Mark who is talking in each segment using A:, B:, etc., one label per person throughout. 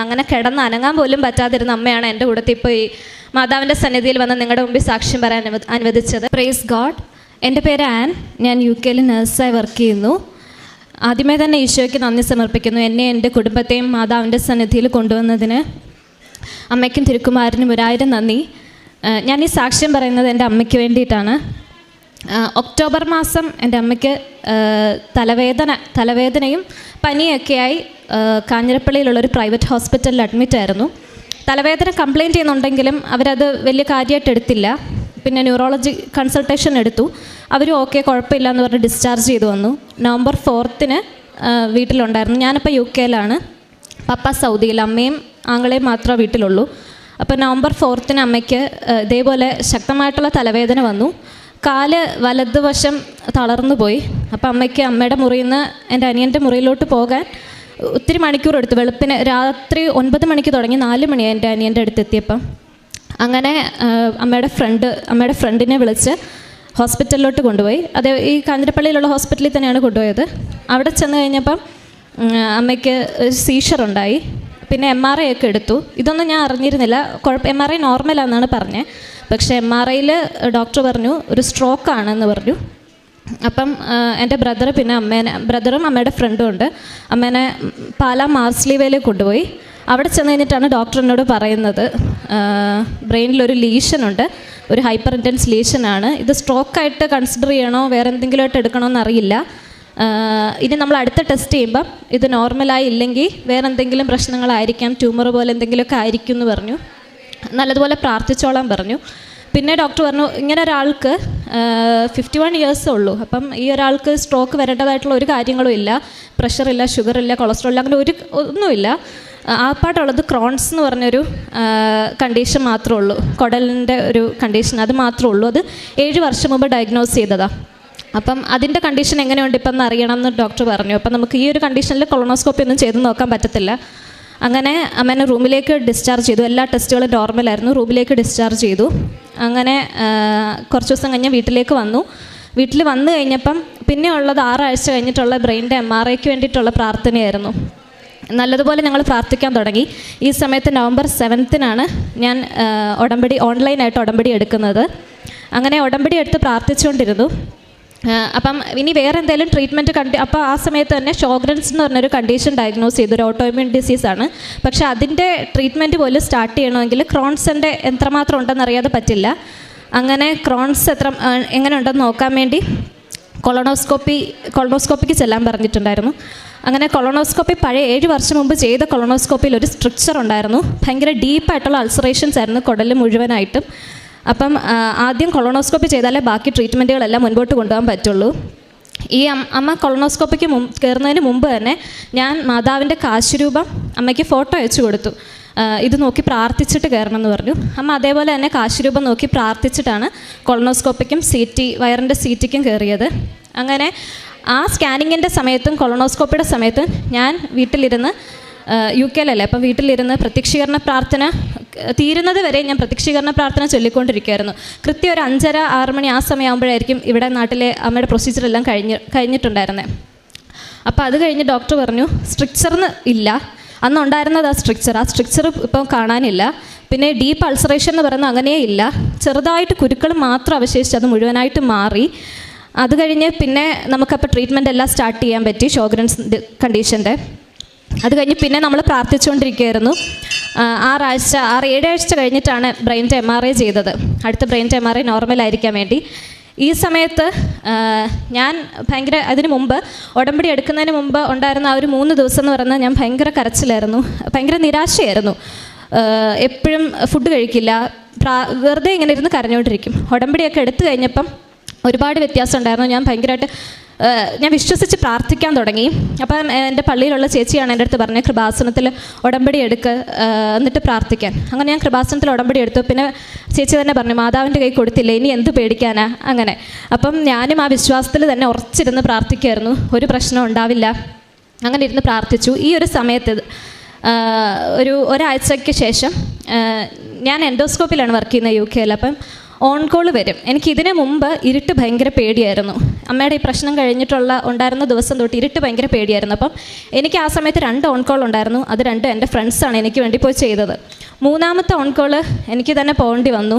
A: അങ്ങനെ കിടന്ന് അനങ്ങാൻ പോലും പറ്റാതിരുന്ന അമ്മയാണ് എന്റെ കൂടത്തിൽ ഇപ്പോൾ ഈ മാതാവിന്റെ സന്നിധിയിൽ വന്ന് നിങ്ങളുടെ മുമ്പിൽ സാക്ഷ്യം പറയാൻ അനുവ- അനുവദിച്ചത്. പ്രേസ് ഗോഡ് എന്റെ പേര് ആൻ. ഞാൻ യു കെയിൽ നഴ്സായി വർക്ക് ചെയ്യുന്നു. ആദ്യമേ തന്നെ ഈശോയ്ക്ക് നന്ദി സമർപ്പിക്കുന്നു. എന്നെ എന്റെ കുടുംബത്തെയും മാതാവിന്റെ സന്നിധിയിൽ കൊണ്ടുവന്നതിന് അമ്മയ്ക്കും തിരുക്കുമാരനും ഒരായിരം നന്ദി. ഞാൻ ഈ സാക്ഷ്യം പറയുന്നത് എന്റെ അമ്മയ്ക്ക് വേണ്ടിയിട്ടാണ്. ഒക്ടോബർ മാസം എന്റെ അമ്മയ്ക്ക് തലവേദന തലവേദനയും പനിയൊക്കെയായി കാഞ്ഞിരപ്പള്ളിയിലുള്ളൊരു പ്രൈവറ്റ് ഹോസ്പിറ്റലിൽ അഡ്മിറ്റ് ആയിരുന്നു. തലവേദന കംപ്ലയിന്റ് ചെയ്യുന്നുണ്ടെങ്കിലും അവരത് വലിയ കാര്യമായിട്ട് എടുത്തില്ല. പിന്നെ ന്യൂറോളജി കൺസൾട്ടേഷൻ എടുത്തു. അവരും ഓക്കെ കുഴപ്പമില്ല എന്ന് പറഞ്ഞ് ഡിസ്ചാർജ് ചെയ്തു വന്നു. നവംബർ ഫോർത്തിന് വീട്ടിലുണ്ടായിരുന്നു. ഞാനിപ്പോൾ യു കെയിലാണ് പപ്പ സൗദിയിൽ അമ്മയും ആങ്ങളെയും മാത്രമേ വീട്ടിലുള്ളൂ. അപ്പോൾ നവംബർ ഫോർത്തിന് അമ്മയ്ക്ക് ഇതേപോലെ ശക്തമായിട്ടുള്ള തലവേദന വന്നു. കാൽ വലതുവശം തളർന്നു പോയി. അപ്പം അമ്മയ്ക്ക് അമ്മയുടെ മുറിയിൽ നിന്ന് എന്റെ അനിയന്റെ മുറിയിലോട്ട് പോകാൻ ഒത്തിരി മണിക്കൂർ എടുത്തു. വെളുപ്പിന് രാത്രി ഒൻപത് മണിക്ക് തുടങ്ങി നാല് മണി എന്റെ അനിയന്റെ അടുത്ത് എത്തിയപ്പം അങ്ങനെ അമ്മയുടെ ഫ്രണ്ട് അമ്മയുടെ ഫ്രണ്ടിനെ വിളിച്ച് ഹോസ്പിറ്റലിലോട്ട് കൊണ്ടുപോയി. അത് ഈ കാഞ്ഞിരപ്പള്ളിയിലുള്ള ഹോസ്പിറ്റലിൽ തന്നെയാണ് കൊണ്ടുപോയത്. അവിടെ ചെന്ന് കഴിഞ്ഞപ്പം അമ്മയ്ക്ക് ഒരു സീഷർ ഉണ്ടായി. പിന്നെ എം ആർ ഐ ഒക്കെ എടുത്തു. ഇതൊന്നും ഞാൻ അറിഞ്ഞിരുന്നില്ല. കുഴപ്പം എം ആർ ഐ നോർമലാണെന്നാണ് പറഞ്ഞത് പക്ഷേ എം ആർ ഐയിൽ ഡോക്ടർ പറഞ്ഞു ഒരു സ്ട്രോക്ക് ആണെന്ന് പറഞ്ഞു. അപ്പം എന്റെ ബ്രദർ പിന്നെ അമ്മേനെ ബ്രദറും അമ്മയുടെ ഫ്രണ്ടും ഉണ്ട്. അമ്മേനെ പാല മാർസ്ലീവയിൽ കൊണ്ടുപോയി. അവിടെ ചെന്ന് കഴിഞ്ഞിട്ടാണ് ഡോക്ടർ എന്നോട് പറയുന്നത് ബ്രെയിനിലൊരു ലീഷനുണ്ട് ഒരു ഹൈപ്പർ ഇന്റൻസ് ലീഷനാണ് ഇത് സ്ട്രോക്കായിട്ട് കൺസിഡർ ചെയ്യണോ? വേറെ എന്തെങ്കിലുമായിട്ട് എടുക്കണോ എന്നറിയില്ല. ഇനി നമ്മൾ അടുത്ത ടെസ്റ്റ് ചെയ്യുമ്പം ഇത് നോർമലായി ഇല്ലെങ്കിൽ വേറെ എന്തെങ്കിലും പ്രശ്നങ്ങളായിരിക്കാം. ട്യൂമർ പോലെ എന്തെങ്കിലുമൊക്കെ ആയിരിക്കും എന്ന് പറഞ്ഞു. നല്ലതുപോലെ പ്രാർത്ഥിച്ചോളാൻ പറഞ്ഞു. പിന്നെ ഡോക്ടർ പറഞ്ഞു ഇങ്ങനെ ഒരാൾക്ക് ഫിഫ്റ്റി വൺ ഇയേഴ്സേ ഉള്ളൂ. അപ്പം ഈ ഒരാൾക്ക് സ്ട്രോക്ക് വരേണ്ടതായിട്ടുള്ള ഒരു കാര്യങ്ങളും ഇല്ല. പ്രഷറില്ല ഇല്ല കൊളസ്ട്രോൾ അങ്ങനെ ഒരു ഒന്നുമില്ല. ആപ്പാട്ടുള്ളത് ക്രോൺസ് എന്ന് പറഞ്ഞൊരു കണ്ടീഷൻ മാത്രമേ ഉള്ളൂ. കുടലിന്റെ ഒരു കണ്ടീഷൻ അത് മാത്രമേ ഉള്ളൂ. അത് ഏഴ് വർഷം മുമ്പ് ഡയഗ്നോസ് ചെയ്തതാണ് അപ്പം അതിന്റെ കണ്ടീഷൻ എങ്ങനെയുണ്ട് ഇപ്പം എന്ന് അറിയണം എന്ന് ഡോക്ടർ പറഞ്ഞു. അപ്പം നമുക്ക് ഈ ഒരു കണ്ടീഷനിൽ കൊളോണോസ്കോപ്പി ഒന്നും ചെയ്ത് നോക്കാൻ പറ്റത്തില്ല. അങ്ങനെ അമ്മേനെ റൂമിലേക്ക് ഡിസ്ചാർജ് ചെയ്തു. എല്ലാ ടെസ്റ്റുകളും നോർമലായിരുന്നു റൂമിലേക്ക് ഡിസ്ചാർജ് ചെയ്തു. അങ്ങനെ കുറച്ച് ദിവസം കഴിഞ്ഞ് വീട്ടിലേക്ക് വന്നു. വീട്ടിൽ വന്നു കഴിഞ്ഞപ്പം പിന്നെ ഉള്ളത് ആറാഴ്ച കഴിഞ്ഞിട്ടുള്ള ബ്രെയിനിന്റെ എം ആർ ഐക്ക് വേണ്ടിയിട്ടുള്ള പ്രാർത്ഥനയായിരുന്നു. നല്ലതുപോലെ ഞങ്ങൾ പ്രാർത്ഥിക്കാൻ തുടങ്ങി. ഈ സമയത്ത് നവംബർ സെവൻത്തിനാണ് ഞാൻ ഉടമ്പടി ഓൺലൈനായിട്ട് ഉടമ്പടി എടുക്കുന്നത്. അങ്ങനെ ഉടമ്പടി എടുത്ത് പ്രാർത്ഥിച്ചുകൊണ്ടിരുന്നു. അപ്പം ഇനി വേറെ എന്തെങ്കിലും ട്രീറ്റ്മെന്റ് കണ്ടി അപ്പോൾ ആ സമയത്ത് തന്നെ ഷോഗ്രൻസ് എന്ന് പറഞ്ഞൊരു കണ്ടീഷൻ ഡയഗ്നോസ് ചെയ്തു. ഒരു ഓട്ടോമ്യൂൺ ആണ്. പക്ഷേ അതിന്റെ ട്രീറ്റ്മെന്റ് പോലും സ്റ്റാർട്ട് ചെയ്യണമെങ്കിൽ ക്രോൺസിന്റെ എത്രമാത്രം ഉണ്ടെന്ന് അറിയാതെ പറ്റില്ല. അങ്ങനെ ക്രോൺസ് എത്ര എങ്ങനെ ഉണ്ടെന്ന് നോക്കാൻ വേണ്ടി കൊളോണോസ്കോപ്പി കൊളോണോസ്കോപ്പിക്ക് ചെല്ലാൻ പറഞ്ഞിട്ടുണ്ടായിരുന്നു. അങ്ങനെ കൊളോണോസ്കോപ്പി പഴയ ഏഴ് വർഷം മുമ്പ് ചെയ്ത കൊളോണോസ്കോപ്പിയിൽ ഒരു സ്ട്രക്ചർ ഉണ്ടായിരുന്നു. ഭയങ്കര ഡീപ്പായിട്ടുള്ള അൾസറേഷൻസ് ആയിരുന്നു കുടൽ മുഴുവനായിട്ടും. അപ്പം ആദ്യം കൊളോണോസ്കോപ്പി ചെയ്താലേ ബാക്കി ട്രീറ്റ്മെന്റുകളെല്ലാം മുൻപോട്ട് കൊണ്ടുപോകാൻ പറ്റുള്ളൂ. ഈ അമ്മ കൊളോണോസ്കോപ്പിക്ക് മുമ്പ് കയറുന്നതിന് മുമ്പ് തന്നെ ഞാൻ മാതാവിന്റെ കാശുരൂപം അമ്മയ്ക്ക് ഫോട്ടോ അയച്ചു കൊടുത്തു. ഇത് നോക്കി പ്രാർത്ഥിച്ചിട്ട് കയറണം എന്ന് പറഞ്ഞു. അമ്മ അതേപോലെ തന്നെ കാശുരൂപം നോക്കി പ്രാർത്ഥിച്ചിട്ടാണ് കൊളോണോസ്കോപ്പിക്കും സി ടി വയറിന്റെ സി ടിക്കും കയറിയത്. അങ്ങനെ ആ സ്കാനിങ്ങിന്റെ സമയത്തും കൊളോണോസ്കോപ്പിയുടെ സമയത്തും ഞാൻ വീട്ടിലിരുന്ന് യു കെയിലല്ലേ? അപ്പം വീട്ടിലിരുന്ന് പ്രത്യക്ഷീകരണ പ്രാർത്ഥന തീരുന്നത് വരെ ഞാൻ പ്രത്യക്ഷീകരണ പ്രാർത്ഥന ചൊല്ലിക്കൊണ്ടിരിക്കുകയായിരുന്നു. കൃത്യം ഒരു അഞ്ചര ആറ് മണി ആ സമയമാകുമ്പോഴായിരിക്കും ഇവിടെ നാട്ടിലെ അമ്മയുടെ പ്രൊസീജിയർ എല്ലാം കഴിഞ്ഞ് കഴിഞ്ഞിട്ടുണ്ടായിരുന്നത് അപ്പോൾ അത് കഴിഞ്ഞ് ഡോക്ടർ പറഞ്ഞു സ്ട്രിക്ചറിന് ഇല്ല. അന്ന് ഉണ്ടായിരുന്നത് ആ സ്ട്രിക്ചർ ആ സ്ട്രിക്ചർ ഇപ്പം കാണാനില്ല. പിന്നെ ഡീപ്പ് അൾസറേഷൻ എന്ന് പറയുന്നത് അങ്ങനെയേ ഇല്ല. ചെറുതായിട്ട് കുരുക്കൾ മാത്രം അവശേഷിച്ച് അത് മുഴുവനായിട്ട് മാറി. അത് കഴിഞ്ഞ് പിന്നെ നമുക്കപ്പോൾ ട്രീറ്റ്മെന്റ് എല്ലാം സ്റ്റാർട്ട് ചെയ്യാൻ പറ്റി ഷോഗ്രൻസ് കണ്ടീഷന്റെ അത് കഴിഞ്ഞ് പിന്നെ നമ്മൾ പ്രാർത്ഥിച്ചുകൊണ്ടിരിക്കുകയായിരുന്നു. ആറാഴ്ച ആറ് ഏഴാഴ്ച കഴിഞ്ഞിട്ടാണ് ബ്രെയിന്റെ എം ആർ ഐ ചെയ്തത്. അടുത്ത ബ്രെയിന്റെ എം ആർ ഐ നോർമലായിരിക്കാൻ വേണ്ടി. ഈ സമയത്ത് ഞാൻ ഭയങ്കര അതിന് മുമ്പ് ഉടമ്പടി എടുക്കുന്നതിന് മുമ്പ് ഉണ്ടായിരുന്ന ആ ഒരു മൂന്ന് ദിവസം എന്ന് പറഞ്ഞാൽ ഞാൻ ഭയങ്കര കരച്ചിലായിരുന്നു. ഭയങ്കര നിരാശയായിരുന്നു. എപ്പോഴും ഫുഡ് കഴിക്കില്ല. വെറുതെ ഇങ്ങനെ ഇരുന്ന് കരഞ്ഞുകൊണ്ടിരിക്കും. ഉടമ്പടിയൊക്കെ എടുത്തു കഴിഞ്ഞപ്പം ഒരുപാട് വ്യത്യാസം ഉണ്ടായിരുന്നു. ഞാൻ ഭയങ്കരമായിട്ട് ഞാൻ വിശ്വസിച്ച് പ്രാർത്ഥിക്കാൻ തുടങ്ങി. അപ്പം എന്റെ പള്ളിയിലുള്ള ചേച്ചിയാണ് എന്റെ അടുത്ത് പറഞ്ഞത് കൃപാസനത്തിൽ ഉടമ്പടി എടുക്ക് എന്നിട്ട് പ്രാർത്ഥിക്കാൻ. അങ്ങനെ ഞാൻ കൃപാസനത്തിൽ ഉടമ്പടി എടുത്തു. പിന്നെ ചേച്ചി തന്നെ പറഞ്ഞു മാതാവിന്റെ കൈ കൊടുത്തില്ല ഇനി എന്ത് പേടിക്കാനാ? അങ്ങനെ. അപ്പം ഞാനും ആ വിശ്വാസത്തിൽ തന്നെ ഉറച്ചിരുന്ന് പ്രാർത്ഥിക്കുമായിരുന്നു ഒരു പ്രശ്നം ഉണ്ടാവില്ല. അങ്ങനെ ഇരുന്ന് പ്രാർത്ഥിച്ചു. ഈ ഒരു സമയത്ത് ഒരു ഒരാഴ്ചയ്ക്ക് ശേഷം ഞാൻ എൻഡോസ്കോപ്പിലാണ് വർക്ക് ചെയ്യുന്നത് യു കെയിൽ. അപ്പം ഓൺ കോൾ വരും. എനിക്ക് ഇതിന് മുമ്പ് ഇരുട്ട് ഭയങ്കര പേടിയായിരുന്നു. അമ്മയുടെ ഈ പ്രശ്നം കഴിഞ്ഞിട്ടുള്ള ഉണ്ടായിരുന്ന ദിവസം തൊട്ട് ഇരുട്ട് ഭയങ്കര പേടിയായിരുന്നു. അപ്പം എനിക്ക് ആ സമയത്ത് രണ്ട് ഓൺ കോൾ ഉണ്ടായിരുന്നു. അത് രണ്ട് എന്റെ ഫ്രണ്ട്സാണ് എനിക്ക് വേണ്ടി പോയി ചെയ്തത്. മൂന്നാമത്തെ ഓൺ കോൾ എനിക്ക് തന്നെ പോകേണ്ടി വന്നു.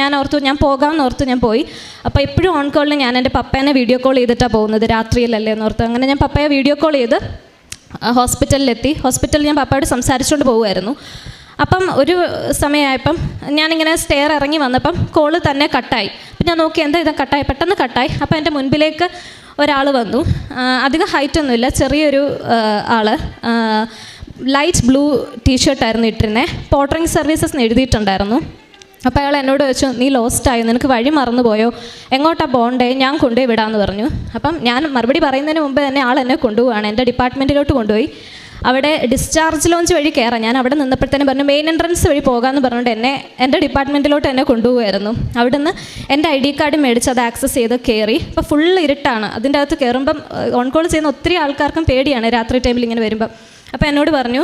A: ഞാൻ ഓർത്തു ഞാൻ പോകാമെന്ന് ഓർത്ത് ഞാൻ പോയി. അപ്പോൾ എപ്പോഴും ഓൺ കോളിൽ ഞാൻ എന്റെ പപ്പേനെ വീഡിയോ കോൾ ചെയ്തിട്ടാണ് പോകുന്നത്. രാത്രിയിലല്ലേ എന്ന് ഓർത്ത് അങ്ങനെ ഞാൻ പപ്പയെ വീഡിയോ കോൾ ചെയ്ത് ഹോസ്പിറ്റലിലെത്തി ഹോസ്പിറ്റലിൽ ഞാൻ പപ്പയോട് സംസാരിച്ചുകൊണ്ട് പോകുമായിരുന്നു അപ്പം ഒരു സമയമായപ്പം ഞാനിങ്ങനെ സ്റ്റെയർ ഇറങ്ങി വന്നപ്പം കോൾ തന്നെ കട്ടായി അപ്പം ഞാൻ നോക്കി എന്താ ഇത് കട്ടായി പെട്ടെന്ന് കട്ടായി അപ്പം എന്റെ മുൻപിലേക്ക് ഒരാൾ വന്നു. അധികം ഹൈറ്റ് ഒന്നുമില്ല. ചെറിയൊരു ആൾ ലൈറ്റ് ബ്ലൂ ടീഷർട്ടായിരുന്നു ഇട്ടിരുന്നത് പോട്ടറിങ് സർവീസസ് എഴുതിയിട്ടുണ്ടായിരുന്നു. അപ്പോൾ അയാൾ എന്നോട് ചോദിച്ചു നീ ലോസ്റ്റ് ആയോ. നിനക്ക് വഴി മറന്നുപോയോ? എങ്ങോട്ടാണ് എങ്ങോട്ടാ പോകണ്ടേ? ഞാൻ കൊണ്ടുപോയി വിടാമെന്ന് പറഞ്ഞു. അപ്പം ഞാൻ മറുപടി പറയുന്നതിന് മുമ്പ് തന്നെ ആൾ എന്നെ കൊണ്ടുപോവാണ് എന്റെ ഡിപ്പാർട്ട്മെന്റിലോട്ട് കൊണ്ടുപോയി. അവിടെ ഡിസ്ചാർജ് ലോഞ്ച് വഴി കയറാം ഞാൻ അവിടെ നിന്നപ്പോഴത്തേനും പറഞ്ഞു മെയിൻ എൻട്രൻസ് വഴി പോകാമെന്ന് പറഞ്ഞുകൊണ്ട് എന്നെ എന്റെ ഡിപ്പാർട്ട്മെന്റിലോട്ട് എന്നെ കൊണ്ടുപോകുമായിരുന്നു അവിടെ നിന്ന് എന്റെ ഐ ഡി കാർഡ് മേടിച്ച് അത് ആക്സസ് ചെയ്ത് കയറി അപ്പോൾ ഫുൾ ഇരുട്ടാണ്. അതിന്റെ അകത്ത് കയറുമ്പം ഓൺ കോൾ ചെയ്യുന്ന ഒത്തിരി ആൾക്കാർക്കും പേടിയാണ് രാത്രി ടൈമിൽ ഇങ്ങനെ വരുമ്പം. അപ്പോൾ എന്നോട് പറഞ്ഞു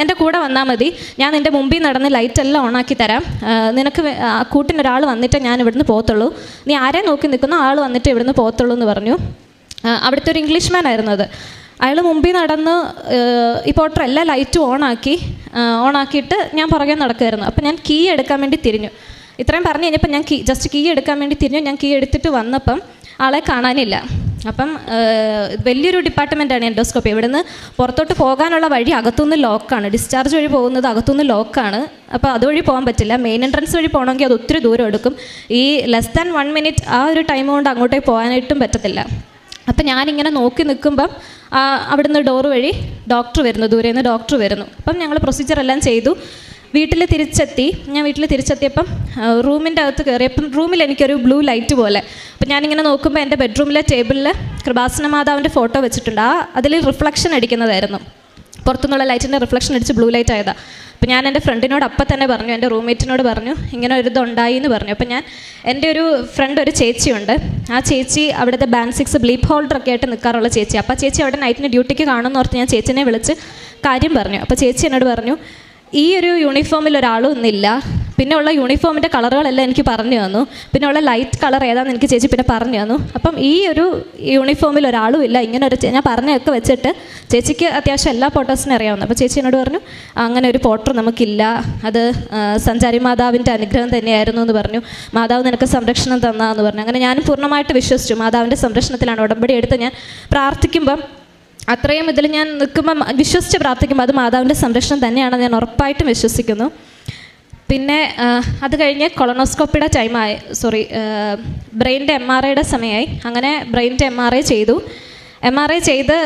A: എന്റെ കൂടെ വന്നാൽ മതി. ഞാൻ നിന്റെ മുമ്പിൽ നടന്ന് ലൈറ്റ് എല്ലാം ഓണാക്കി തരാം. നിനക്ക് കൂട്ടിന് ഒരാൾ വന്നിട്ട് ഞാൻ ഇവിടുന്ന് പോകത്തുള്ളൂ. നീ ആരെ നോക്കി നിൽക്കുന്ന ആൾ വന്നിട്ട് ഇവിടുന്ന് പോകത്തുള്ളൂ എന്ന് പറഞ്ഞു. അവിടുത്തെ ഒരു ഇംഗ്ലീഷ് മാൻ ആയിരുന്നു അത്. അയാൾ മുമ്പിൽ നടന്ന് ഈ പോട്ടർ എല്ലാ ലൈറ്റും ഓണാക്കി ഓണാക്കിയിട്ട് ഞാൻ പുറകെ നടക്കുമായിരുന്നു അപ്പം ഞാൻ കീ എടുക്കാൻ വേണ്ടി തിരിഞ്ഞു. ഇത്രയും പറഞ്ഞു കഴിഞ്ഞപ്പോൾ ഞാൻ കീ ജസ്റ്റ് കീ എടുക്കാൻ വേണ്ടി തിരിഞ്ഞു. ഞാൻ കീ എടുത്തിട്ട് വന്നപ്പം ആളെ കാണാനില്ല. അപ്പം വലിയൊരു ഡിപ്പാർട്ട്മെന്റാണ് എൻഡോസ്കോപ്പി ഇവിടുന്ന് പുറത്തോട്ട് പോകാനുള്ള വഴി അകത്തുനിന്ന് ലോക്കാണ് ഡിസ്ചാർജ് വഴി പോകുന്നത് അകത്തുനിന്ന് ലോക്കാണ് അപ്പോൾ അതുവഴി പോകാൻ പറ്റില്ല. മെയിൻ എൻട്രൻസ് വഴി പോകണമെങ്കിൽ അത് ഒത്തിരി ദൂരം എടുക്കും. ഈ ലെസ് ദാൻ വൺ മിനിറ്റ് ആ ഒരു ടൈം കൊണ്ട് അങ്ങോട്ടേക്ക് പോകാനായിട്ടും പറ്റത്തില്ല. അപ്പം ഞാനിങ്ങനെ നോക്കി നിൽക്കുമ്പം അവിടുന്ന് ഡോറ് വഴി ഡോക്ടർ വരുന്നു ദൂരെ നിന്ന് ഡോക്ടർ വരുന്നു. അപ്പം ഞങ്ങൾ പ്രൊസീജിയർ എല്ലാം ചെയ്തു. വീട്ടിൽ തിരിച്ചെത്തി. ഞാൻ വീട്ടിൽ തിരിച്ചെത്തിയപ്പം റൂമിന്റെ അകത്ത് കയറിയപ്പം റൂമിൽ എനിക്കൊരു ബ്ലൂ ലൈറ്റ് പോലെ. അപ്പം ഞാനിങ്ങനെ നോക്കുമ്പോൾ എന്റെ ബെഡ്റൂമിലെ ടേബിളിൽ കൃപാസന മാതാവിന്റെ ഫോട്ടോ വെച്ചിട്ടുണ്ട്. ആ അതിൽ റിഫ്ലക്ഷൻ അടിക്കുന്നതായിരുന്നു. പുറത്തുനിന്നുള്ള ലൈറ്റിന്റെ റിഫ്ലക്ഷൻ അടിച്ച് ബ്ലൂ ലൈറ്റ് ആയതാണ് അപ്പോൾ ഞാൻ എന്റെ ഫ്രണ്ടിനോട് അപ്പം തന്നെ പറഞ്ഞു എന്റെ റൂംമേറ്റിനോട് പറഞ്ഞു ഇങ്ങനെ ഒരു ഇതുണ്ടായി എന്ന് പറഞ്ഞു. അപ്പം ഞാൻ എന്റെ ഒരു ഫ്രണ്ട് ഒരു ചേച്ചിയുണ്ട്. ആ ചേച്ചി അവിടുത്തെ ബാൻ സിക്സ് ബ്ലീപ്പ് ഹോൾഡർ ഒക്കെ ആയിട്ട് നിൽക്കാറുള്ള ചേച്ചി അപ്പോൾ ചേച്ചി അവിടെ നൈറ്റിന് ഡ്യൂട്ടിക്ക് കാണുമെന്ന് ഓർത്ത് ഞാൻ ചേച്ചിനെ വിളിച്ച് കാര്യം പറഞ്ഞു. അപ്പോൾ ചേച്ചി എന്നോട് പറഞ്ഞു ഈ ഒരു യൂണിഫോമിൽ ഒരാളും ഒന്നില്ല പിന്നെ ഉള്ള യൂണിഫോമിന്റെ കളറുകളെല്ലാം എനിക്ക് പറഞ്ഞു തന്നു. പിന്നെ ഉള്ള ലൈറ്റ് കളർ ഏതാണെന്ന് എനിക്ക് ചേച്ചി പിന്നെ പറഞ്ഞു തന്നു. അപ്പം ഈ ഒരു യൂണിഫോമിൽ ഒരാളും ഇല്ല. ഇങ്ങനെ ഒരു ഞാൻ പറഞ്ഞൊക്കെ വെച്ചിട്ട് ചേച്ചിക്ക് അത്യാവശ്യം എല്ലാ ഫോട്ടോസിനും അറിയാവുന്നു അപ്പോൾ ചേച്ചി എന്നോട് പറഞ്ഞു അങ്ങനെ ഒരു പോട്ടർ നമുക്കില്ല. അത് സഞ്ചാരി മാതാവിന്റെ അനുഗ്രഹം തന്നെയായിരുന്നു എന്ന് പറഞ്ഞു. മാതാവ് നിനക്ക് സംരക്ഷണം തന്നാന്ന് പറഞ്ഞു. അങ്ങനെ ഞാനും പൂർണമായിട്ട് വിശ്വസിച്ചു. മാതാവിന്റെ സംരക്ഷണത്തിലാണ് ഉടമ്പടി എടുത്ത് ഞാൻ പ്രാർത്ഥിക്കുമ്പം അത്രയും ഇതിൽ ഞാൻ നിൽക്കുമ്പം വിശ്വസിച്ച് പ്രാർത്ഥിക്കുമ്പോൾ അത് മാതാവിന്റെ സംരക്ഷണം തന്നെയാണെന്ന് ഞാൻ ഉറപ്പായിട്ടും വിശ്വസിക്കുന്നു. പിന്നെ അത് കഴിഞ്ഞ് കൊളോണോസ്കോപ്പിയുടെ ടൈമായി സോറി ബ്രെയിനിന്റെ എം ആർ ഐയുടെ സമയമായി. അങ്ങനെ ബ്രെയിനിന്റെ എം ആർ ഐ ചെയ്തു. എം ആർ ഐ ചെയ്ത്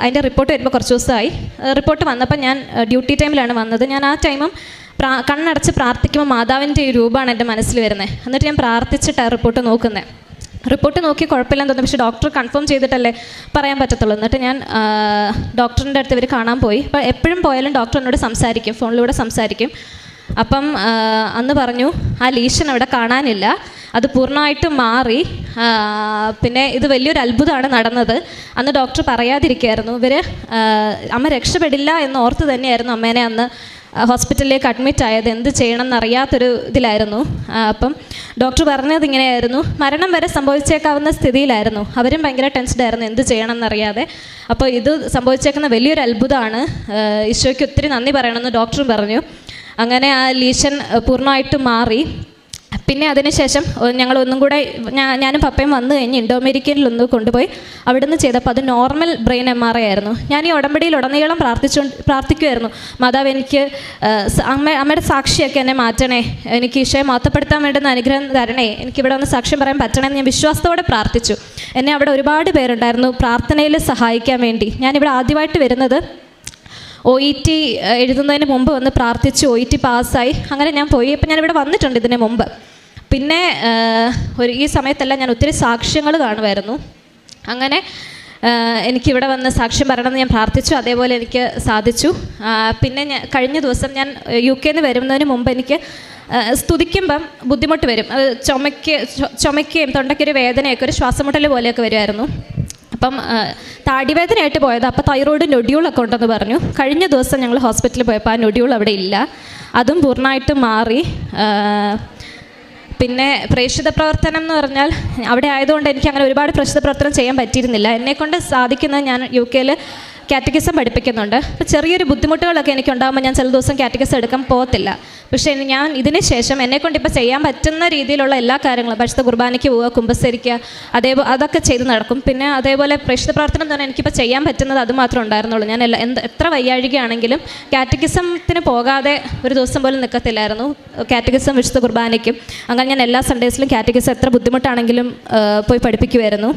A: അതിന്റെ റിപ്പോർട്ട് വരുമ്പോൾ കുറച്ച് ദിവസമായി. റിപ്പോർട്ട് വന്നപ്പോൾ ഞാൻ ഡ്യൂട്ടി ടൈമിലാണ് വന്നത്. ഞാൻ ആ ടൈമും പ്രാ കണ്ണടച്ച് പ്രാർത്ഥിക്കുമ്പോൾ മാതാവിന്റെ രൂപമാണ് എന്റെ മനസ്സിൽ വരുന്നത്. എന്നിട്ട് ഞാൻ പ്രാർത്ഥിച്ചിട്ടാണ് റിപ്പോർട്ട് നോക്കുന്നത് റിപ്പോർട്ട് നോക്കി കുഴപ്പമില്ലെന്ന് തോന്നി പക്ഷേ ഡോക്ടർ കൺഫേം ചെയ്തിട്ടല്ലേ പറയാൻ പറ്റത്തുള്ളൂ. എന്നിട്ട് ഞാൻ ഡോക്ടറിന്റെ അടുത്ത് ഇവർ കാണാൻ പോയി. അപ്പോൾ എപ്പോഴും പോയാലും ഡോക്ടർ എന്നോട് സംസാരിക്കും. ഫോണിലൂടെ സംസാരിക്കും. അപ്പം അന്ന് പറഞ്ഞു ആ ലീഷൻ അവിടെ കാണാനില്ല. അത് പൂർണമായിട്ടും മാറി. പിന്നെ ഇത് വലിയൊരു അത്ഭുതമാണ് നടന്നത്. അന്ന് ഡോക്ടർ പറയാതിരിക്കുകയായിരുന്നു. ഇവർ അമ്മ രക്ഷപ്പെടില്ല എന്ന് ഓർത്ത് തന്നെയായിരുന്നു അമ്മേനെ അന്ന് ഹോസ്പിറ്റലിലേക്ക് അഡ്മിറ്റ് ആയത് എന്ത് ചെയ്യണം എന്നറിയാത്തൊരു ഇതിലായിരുന്നു. അപ്പം ഡോക്ടർ പറഞ്ഞത് ഇങ്ങനെയായിരുന്നു. മരണം വരെ സംഭവിച്ചേക്കാവുന്ന സ്ഥിതിയിലായിരുന്നു. അവരും ഭയങ്കര ടെൻസ്ഡ് ആയിരുന്നു എന്ത് ചെയ്യണം എന്നറിയാതെ. അപ്പോൾ ഇത് സംഭവിച്ചേക്കുന്ന വലിയൊരു അത്ഭുതമാണ്. ഈശോയ്ക്ക് ഒത്തിരി നന്ദി പറയണമെന്ന് ഡോക്ടറും പറഞ്ഞു. അങ്ങനെ ആ ലീഷൻ പൂർണമായിട്ടും മാറി. പിന്നെ അതിനുശേഷം ഞങ്ങൾ ഒന്നും കൂടെ ഞാനും പപ്പയും വന്നു കഴിഞ്ഞ് ഇൻഡോ അമേരിക്കയിലൊന്ന് കൊണ്ടുപോയി. അവിടുന്ന് ചെയ്തപ്പോൾ അത് normal brain M R I ആയിരുന്നു. ഞാൻ ഈ ഉടമ്പടിയിൽ ഉടനീളം പ്രാർത്ഥിച്ചു പ്രാർത്ഥിക്കുമായിരുന്നു മാതാവ് എനിക്ക് അമ്മ അമ്മയുടെ സാക്ഷിയൊക്കെ എന്നെ മാറ്റണേ. എനിക്ക് ഈശോയെ മാത്രപ്പെടുത്താൻ വേണ്ടുന്ന അനുഗ്രഹം തരണേ. എനിക്ക് എനിക്കിവിടെ ഒന്ന് സാക്ഷ്യം പറയാൻ പറ്റണേ എന്ന് ഞാൻ വിശ്വാസത്തോടെ പ്രാർത്ഥിച്ചു. എന്നെ അവിടെ ഒരുപാട് പേരുണ്ടായിരുന്നു പ്രാർത്ഥനയിൽ സഹായിക്കാൻ വേണ്ടി. ഞാനിവിടെ ആദ്യമായിട്ട് വരുന്നത് ഒ ഇ ടി എഴുതുന്നതിന് മുമ്പ് വന്ന് പ്രാർത്ഥിച്ചു ഒ ഇ ടി പാസ്സായി. അങ്ങനെ ഞാൻ പോയി. അപ്പം ഇവിടെ വന്നിട്ടുണ്ട് ഇതിന് മുമ്പ്. പിന്നെ ഒരു ഈ സമയത്തെല്ലാം ഞാൻ ഒത്തിരി സാക്ഷ്യങ്ങൾ കാണുമായിരുന്നു. അങ്ങനെ എനിക്കിവിടെ വന്ന് സാക്ഷ്യം പറയണമെന്ന് ഞാൻ പ്രാർത്ഥിച്ചു. അതേപോലെ എനിക്ക് സാധിച്ചു. പിന്നെ ഞാൻ കഴിഞ്ഞ ദിവസം ഞാൻ യു കെയിൽ നിന്ന് വരുന്നതിന് മുമ്പ് എനിക്ക് സ്തുതിക്കുമ്പം ബുദ്ധിമുട്ട് വരും. അത് ചുമയ്ക്ക് ചുമയ്ക്കുകയും തൊണ്ടയ്ക്കൊരു വേദനയൊക്കെ ഒരു ശ്വാസമുട്ടൽ പോലെയൊക്കെ വരുമായിരുന്നു. അപ്പം താടിവേദനയായിട്ട് പോയത് അപ്പോൾ തൈറോയിഡ് നൊഡ്യൂളൊക്കെ ഉണ്ടെന്ന് പറഞ്ഞു. കഴിഞ്ഞ ദിവസം ഞങ്ങൾ ഹോസ്പിറ്റലിൽ പോയപ്പോൾ ആ നൊഡ്യൂൾ അവിടെ ഇല്ല. അതും പൂർണമായിട്ടും മാറി. പിന്നെ പ്രേക്ഷിത പ്രവർത്തനം എന്ന് പറഞ്ഞാൽ അവിടെ ആയതുകൊണ്ട് എനിക്ക് അങ്ങനെ ഒരുപാട് പ്രേക്ഷിത പ്രവർത്തനം ചെയ്യാൻ പറ്റിയിരുന്നില്ല. എന്നെക്കൊണ്ട് സാധിക്കുന്നത് ഞാൻ യു കെയിൽ കാറ്റഗിസം പഠിപ്പിക്കുന്നുണ്ട്. അപ്പോൾ ചെറിയൊരു ബുദ്ധിമുട്ടുകളൊക്കെ എനിക്ക് ഉണ്ടാകുമ്പോൾ ഞാൻ ചില ദിവസം കാറ്റഗിസം എടുക്കാൻ പോകത്തില്ല. പക്ഷേ ഞാൻ ഇതിന് ശേഷം എന്നെക്കൊണ്ട് ഇപ്പോൾ ചെയ്യാൻ പറ്റുന്ന രീതിയിലുള്ള എല്ലാ കാര്യങ്ങളും പരിശുദ്ധ കുർബാനയ്ക്ക് പോവുക കുമ്പസരിക്കുക അതേപോലെ അതൊക്കെ ചെയ്ത് നടക്കും. പിന്നെ അതേപോലെ പരിശുദ്ധ പ്രാർത്ഥന എന്ന് തന്നെ എനിക്കിപ്പോൾ ചെയ്യാൻ പറ്റുന്നത് അത് മാത്രമേ ഉണ്ടായിരുന്നുള്ളൂ. ഞാൻ എല്ലാ എന്ത് എത്ര വയ്യാഴികയാണെങ്കിലും കാറ്റഗിസത്തിന് പോകാതെ ഒരു ദിവസം പോലും നിൽക്കത്തില്ലായിരുന്നു കാറ്റഗിസം വിശുദ്ധ കുർബാനയ്ക്കും. അങ്ങനെ ഞാൻ എല്ലാ സൺഡേസിലും കാറ്റഗിസം എത്ര ബുദ്ധിമുട്ടാണെങ്കിലും പോയി പഠിപ്പിക്കുമായിരുന്നു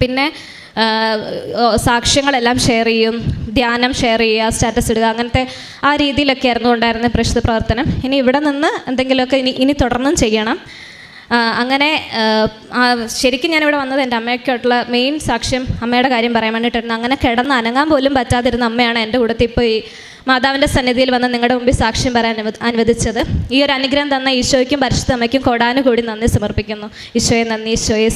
A: പിന്നെ സാക്ഷ്യങ്ങളെല്ലാം ഷെയർ ചെയ്യും ധ്യാനം ഷെയർ ചെയ്യുക സ്റ്റാറ്റസ് ഇടുക അങ്ങനത്തെ ആ രീതിയിലൊക്കെ ആയിരുന്നു ഉണ്ടായിരുന്ന പ്രശ്ന പ്രവർത്തനം. ഇനി ഇവിടെ നിന്ന് എന്തെങ്കിലുമൊക്കെ ഇനി ഇനി തുടർന്നും ചെയ്യണം. അങ്ങനെ ശരിക്കും ഞാനിവിടെ വന്നത് എന്റെ അമ്മയ്ക്കായിട്ടുള്ള മെയിൻ സാക്ഷ്യം അമ്മയുടെ കാര്യം പറയാൻ വേണ്ടിയിട്ടായിരുന്നു. അങ്ങനെ കിടന്ന് അനങ്ങാൻ പോലും പറ്റാതിരുന്ന അമ്മയാണ് എന്റെ കൂടെ ഇപ്പോൾ ഈ മാതാവിന്റെ സന്നിധിയിൽ വന്ന് നിങ്ങളുടെ മുമ്പിൽ സാക്ഷ്യം പറയാൻ അനുവദിച്ചത്. ഈ ഒരു അനുഗ്രഹം തന്ന ഈശോയ്ക്കും പരിശുദ്ധ അമ്മയ്ക്കും കോടാനുകൂടി നന്ദി സമർപ്പിക്കുന്നു. ഈശോയെ നന്ദി ഈശോയെ.